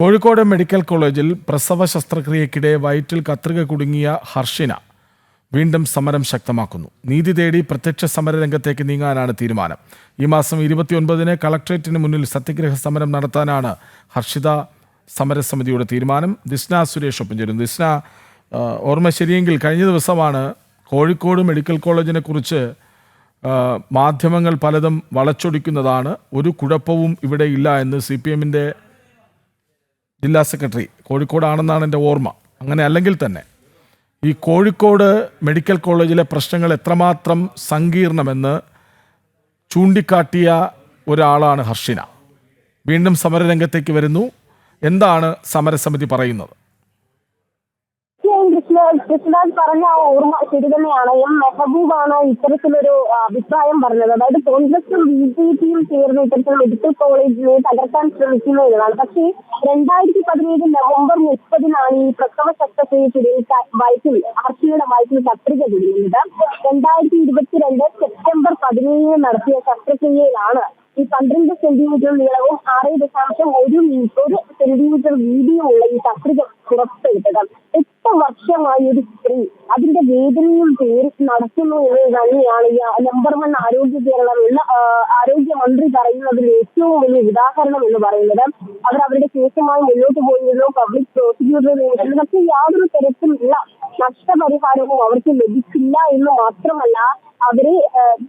Kozhikode medical കോളേജിൽ പ്രസവ ശസ്ത്രക്രിയക്കിടെ വയറ്റിൽ കത്രിക കുടുങ്ങിയ ഹർഷിന വീണ്ടും സമരം ശക്തമാക്കുന്നു. നീതി തേടി പ്രത്യക്ഷ സമര രംഗത്തേക്ക് നീങ്ങാനാണ് തീരുമാനം. ഈ മാസം ഇരുപത്തിയൊൻപതിന് കളക്ട്രേറ്റിന് മുന്നിൽ സത്യഗ്രഹ സമരം നടത്താനാണ് ഹർഷിത സമരസമിതിയുടെ തീരുമാനം. ദിസ്ന സുരേഷ് ഒപ്പം ചേരുന്നു. ദിസ്ന ഓർമ്മ ശരിയെങ്കിൽ കഴിഞ്ഞ ദിവസമാണ് കോഴിക്കോട് മെഡിക്കൽ കോളേജിനെ കുറിച്ച് മാധ്യമങ്ങൾ പലതും വളച്ചൊടിക്കുന്നതാണ്. ഒരു കുഴപ്പവും ഇവിടെ ഇല്ല എന്ന് സി പി എമ്മിന്റെ ജില്ലാ സെക്രട്ടറി കോഴിക്കോടാണെന്നാണ് എന്റെ ഓർമ്മ. അങ്ങനെ അല്ലെങ്കിൽ തന്നെ ഈ കോഴിക്കോട് മെഡിക്കൽ കോളേജിലെ പ്രശ്നങ്ങൾ എത്രമാത്രം സങ്കീർണമെന്ന് ചൂണ്ടിക്കാട്ടിയ ഒരാളാണ് ഹർഷിന. വീണ്ടും സമരരംഗത്തേക്ക് വരുന്നു. എന്താണ് സമരസമിതി പറയുന്നത്? പറഞ്ഞ ഓർമ്മ ശരി തന്നെയാണ്. എം. മെഹബൂബാണ് ഇത്തരത്തിലൊരു അഭിപ്രായം പറഞ്ഞത്. അതായത് കോൺഗ്രസും ബി ജെ പിയും ചേർന്ന് ഇത്തരത്തിൽ മെഡിക്കൽ കോളേജിനെ തകർക്കാൻ ശ്രമിക്കുന്നതാണ് പക്ഷേ രണ്ടായിരത്തി പതിനേഴ് നവംബർ മുപ്പതിനാണ് ഈ പ്രസവ ശസ്ത്രക്രിയക്കിടയിൽ വയറ്റിൽ ഹർഷിയുടെ വയറ്റിൽ കത്രിക കുടുങ്ങുന്നത് രണ്ടായിരത്തി ഇരുപത്തിരണ്ട് സെപ്റ്റംബർ പതിനേഴിന് നടത്തിയ ശസ്ത്രക്രിയയിലാണ് ഈ പന്ത്രണ്ട് സെന്റിമീറ്റർ നീളവും ആറ് ദശാംശം ഒരു മീറ്റർ സെന്റിമീറ്റർ വീതിയുമുള്ള ഈ കത്രിക പുറത്തെടുത്തത്. എട്ട് വർഷമായി ഒരു സ്ത്രീ അതിന്റെ വേദനയും പേര് നടത്തുന്നു എന്നത് തന്നെയാണ് ഈ നമ്പർ വൺ ആരോഗ്യ കേരളം എന്ന ആ, ആരോഗ്യമന്ത്രി പറയുന്നതിൽ ഏറ്റവും വലിയ ഉദാഹരണം എന്ന് പറയുന്നത്. അവർ അവരുടെ കേസുമായി മുന്നോട്ട് പോയിരുന്നു. പബ്ലിക് പ്രോസിക്യൂട്ടർ പക്ഷെ യാതൊരു തരത്തിലുള്ള നഷ്ടപരിഹാരവും അവർക്ക് ലഭിച്ചില്ല എന്ന് മാത്രമല്ല അവരെ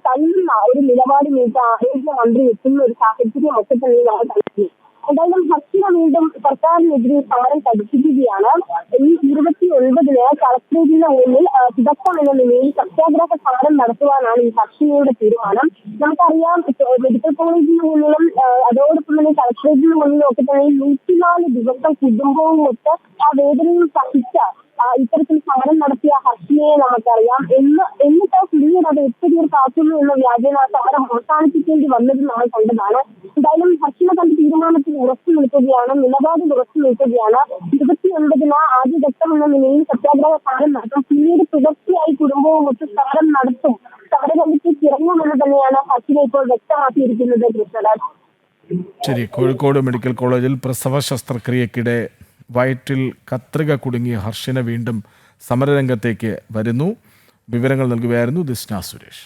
തള്ളുന്ന ഒരു നിലപാടിലേക്ക് ആരോഗ്യമന്ത്രി എത്തുന്ന ഒരു സാഹചര്യം ഒക്കെ തന്നെ നമ്മൾ കണ്ടു എന്തായാലും ഹർഷിക വീണ്ടും സർക്കാരിനെതിരെ സമരം പഠിപ്പിക്കുകയാണ് ഈ ഇരുപത്തി ഒൻപതിന് കളക്ടറേറ്റിന് മുന്നിൽ തുടക്കം എന്ന നിലയിൽ സത്യാഗ്രഹ സമരം നടത്തുവാനാണ് ഈ ഹർഷികയുടെ തീരുമാനം. നമുക്കറിയാം മെഡിക്കൽ കോളേജിന് മുന്നിലും അതോടൊപ്പം തന്നെ കളക്ടറേറ്റിന് മുന്നിലും ഒക്കെ തന്നെ നൂറ്റിനാല് ദിവസം കുടുംബവും ഒത്ത് ആ വേദനയും സഹിച്ച ഇത്തരത്തിൽ സമരം നടത്തിയ ഹർഷിയെ നമുക്കറിയാം. എന്ന് എന്നിട്ട് പിന്നീട് അത് എത്ര പേർ കാത്തുന്നു എന്ന വ്യാജേന സമരം അവസാനിപ്പിക്കേണ്ടി വന്നത് നമ്മൾ കണ്ടതാണ്. എന്തായാലും ഹർഷിന തീരുമാനത്തിൽ ഉറച്ചു നിൽക്കുകയാണ് നിലപാടിൽ ഉറച്ചു നിൽക്കുകയാണ്. ഇരുപത്തി ഒൻപതിന് ആദ്യഘട്ടം എന്ന നിലയിൽ സത്യാഗ്രഹ സമരം നടത്തും പിന്നീട് തുടർച്ചയായി കുടുംബവും ഒത്ത് സമരം നടത്തും. സമരരംഗത്തേക്ക് ഇറങ്ങുമെന്ന് തന്നെയാണ് ഹർഷിന ഇപ്പോൾ വ്യക്തമാക്കിയിരിക്കുന്നത് കൃഷ്ണരാജ് ശരി കോഴിക്കോട് മെഡിക്കൽ കോളേജിൽ പ്രസവ ശസ്ത്രക്രിയക്കിടെ വയറ്റിൽ കത്രിക കുടുങ്ങിയ ഹർഷിന വീണ്ടും സമരരംഗത്തേക്ക് വരുന്നു. വിവരങ്ങൾ നൽകുകയായിരുന്നു ദിസ്ന സുരേഷ്.